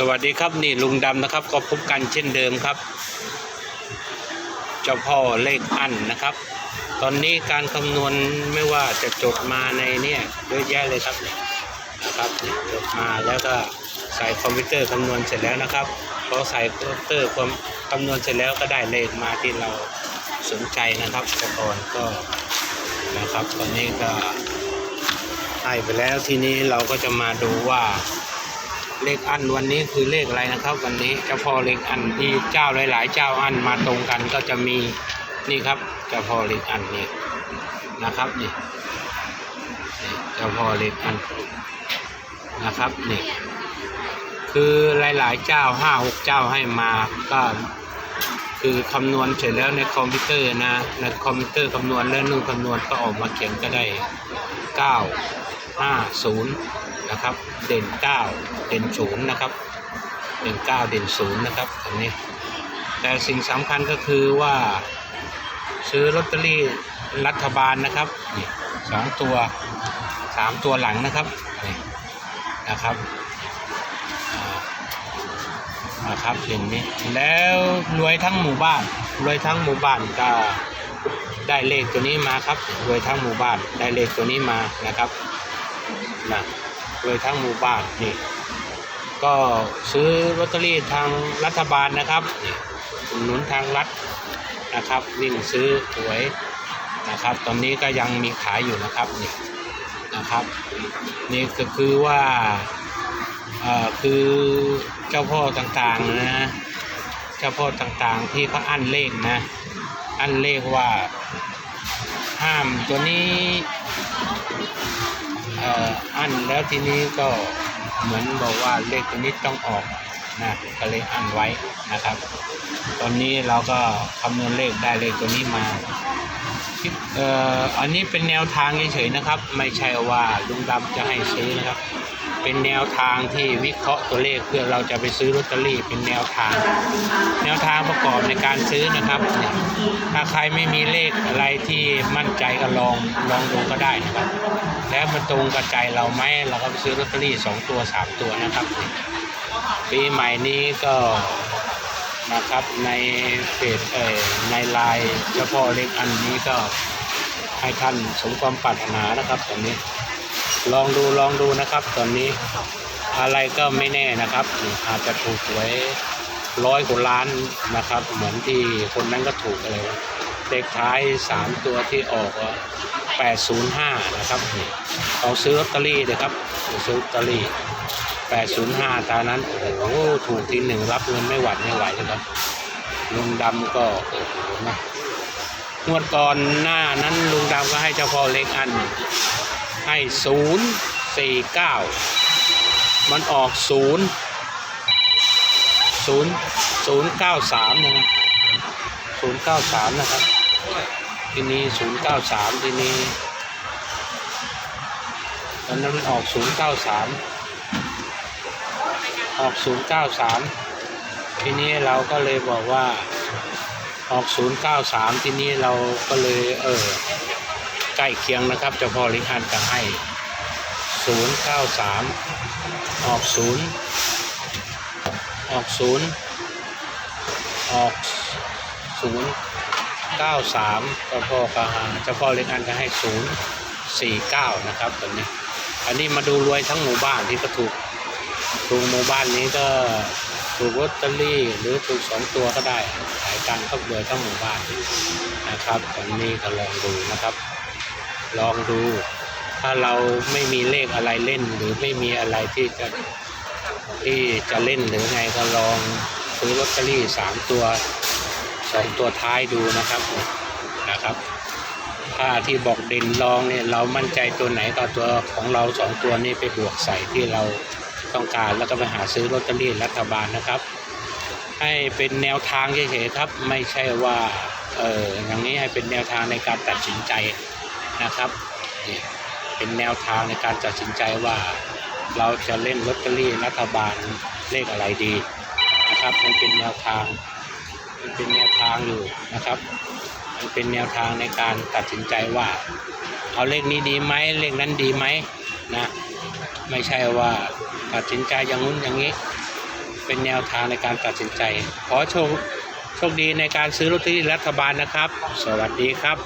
สวัสดีครับนี่ลุงดำนะครับ ก็พบกันเช่นเดิมครับ เจ้าพ่อเลขอันนะครับ ตอนนี้การคำนวณไม่ว่าจะจดมาในเนี่ยเยอะแยะเลยครับเนี่ยนะครับจดมาแล้วก็ใส่คอมพิวเตอร์คำนวณเสร็จแล้วนะครับพอใส่คอมพิวเตอร์ความคำนวณเสร็จแล้วก็ได้เลขมาที่เราสนใจนะครับแต่ก่อนก็นะครับ ตอนนี้ก็ให้ไปแล้วทีนี้เราก็จะมาดูว่า เลขอันวันนี้คือเลขอะไรนะครับ วันนี้เจ้าพ่อเลขอันที่เจ้าหลาย ๆ เจ้าอันมาตรงกันก็จะมีนี่ครับเจ้าพ่อเลขอันนี่นะครับนี่เจ้าพ่อเลขอันนะครับนี่คือหลาย ๆ เจ้าห้าหกเจ้าให้มาก็คือคำนวณเสร็จแล้วในคอมพิวเตอร์นะในคอมพิวเตอร์คำนวณแล้วนู่นคำนวณก็ออกมาเขียนก็ได้เก้าห้าศูนย์ นะครับ เด่นเก้าเด่นศูนย์นะครับเด่นเก้าเด่นศูนย์นะครับอันนี้ แต่สิ่งสำคัญก็คือว่าซื้อลอตเตอรี่รัฐบาลนะครับนี่สองตัวสามตัวหลังนะครับนี่นะครับนะครับเห็นนี้แล้วรวยทั้งหมู่บ้านรวยทั้งหมู่บ้านก็ได้เลขตัวนี้มาครับรวยทั้งหมู่บ้านได้เลขตัวนี้มานะครับนะ รวยทั้งหมู่บ้านนี่ก็ซื้อลอตเตอรี่ทางรัฐบาลนะครับหนุนทางรัฐนะครับ วิ่งซื้อหวยนะครับ ตอนนี้ก็ยังมีขายอยู่นะครับนี่นะครับ นี่ก็คือว่าเอ่อคือเจ้าพ่อต่างๆนะเจ้าพ่อต่างๆที่เขาอั้นเลขนะ อั้นเลขว่าห้ามตัวนี้ อั้นแล้วทีนี้ก็เหมือนบอกว่าเลขตัวนี้ต้องออกนะก็เลยอั้นไว้ นะครับ ตอนนี้เราก็คำนวณเลขได้เลขตัวนี้มาเอ่ออันนี้เป็นแนวทางเฉยๆนะครับ ไม่ใช่ว่าลุงดำจะให้ซื้อนะครับ เป็นแนวทางที่วิเคราะห์ตัวเลขเพื่อเราจะไปซื้อลอตเตอรี่เป็นแนวทาง แนวทางประกอบในการซื้อนะครับถ้าใครไม่มีเลขอะไรที่มั่นใจก็ลองลองดูก็ได้นะครับ แล้วมันตรงกับใจเราไหมเราก็ไปซื้อลอตเตอรี่สองตัวสามตัวนะครับ ปีใหม่นี้ก็ นะครับ ในเพจเอ่อในไลน์เฉพาะเล็กอันนี้ก็ให้ท่านสมความปรารถนานะครับตอนนี้ ลองดูลองดูนะครับ ตอนนี้อะไรก็ไม่แน่นะครับ อาจจะถูกหวยร้อยกว่าล้านนะครับ เหมือนที่คนนั้นก็ถูกอะไรวะเลขท้ายสามตัวที่ออกแปดศูนย์ห้านะครับนี่ลองซื้อลอตเตอรี่เลยครับซื้อลอตเตอรี่ 805ตานั้นโอ้โหถูกทีหนึ่งรับเงินไม่หวัดไม่ไหวเลยครับลุงดำก็โอ้โหนะงวดก่อนหน้านั้นลุงดำก็ให้เจ้าพ่อเล็กอัน ให้ศูนย์สี่เก้ามันออกศูนย์ศูนย์ศูนย์เก้าสามนะครับศูนย์เก้าสามนะครับ ทีนี้ศูนย์เก้าสามทีนี้ตอนนั้นมันออกศูนย์เก้าสาม ออก 093 ทีนี้เราก็เลยบอกว่าออก 093 ทีนี้เราก็เลยเออใกล้เคียงนะครับเจ้าพ่อลิขันก็ให้ 093 ออก 0 ออก 0 ออก 093 เจ้าพ่อก็หาเจ้าพ่อลิขันก็ให้ 049 นะครับตอนนี้ อันนี้มาดูรวยทั้งหมู่บ้านที่ก็ถูก ถูกหมู่บ้านนี้ก็ถูกลอตเตอรี่หรือถูกสองตัวก็ได้ขายกันก็รวยทั้งหมู่บ้านนะครับตอนนี้ก็ลองดูนะครับ ลองดู ถ้าเราไม่มีเลขอะไรเล่นหรือไม่มีอะไรที่จะที่จะเล่นหรือไงก็ลองซื้อลอตเตอรี่สามตัวสองตัวท้ายดูนะครับนะครับ ถ้าที่บอกเด่นลองเนี่ยเรามั่นใจตัวไหนก็เอตัวของเราสองตัวนี้ไปบวกใส่ที่เรา ต้องการแล้วก็ไปหาซื้อลอตเตอรี่รัฐบาลนะครับ ให้เป็นแนวทางเฉยๆครับ ไม่ใช่ว่าเอออย่างนี้ให้เป็นแนวทางในการตัดสินใจนะครับเป็นแนวทางในการตัดสินใจว่าเราจะเล่นลอตเตอรี่รัฐบาลเลขอะไรดีนะครับ มันเป็นแนวทางมันเป็นแนวทางอยู่นะครับ มันเป็นแนวทางในการตัดสินใจว่า เอาเลขนี้ดีไหมเลขนั้นดีไหมนะ ไม่ใช่ว่า ตัดสินใจอย่างนู้นอย่างนี้ เป็นแนวทางในการตัดสินใจ ขอโชคโชคดีในการซื้อลอตเตอรี่รัฐบาลนะครับ สวัสดีครับ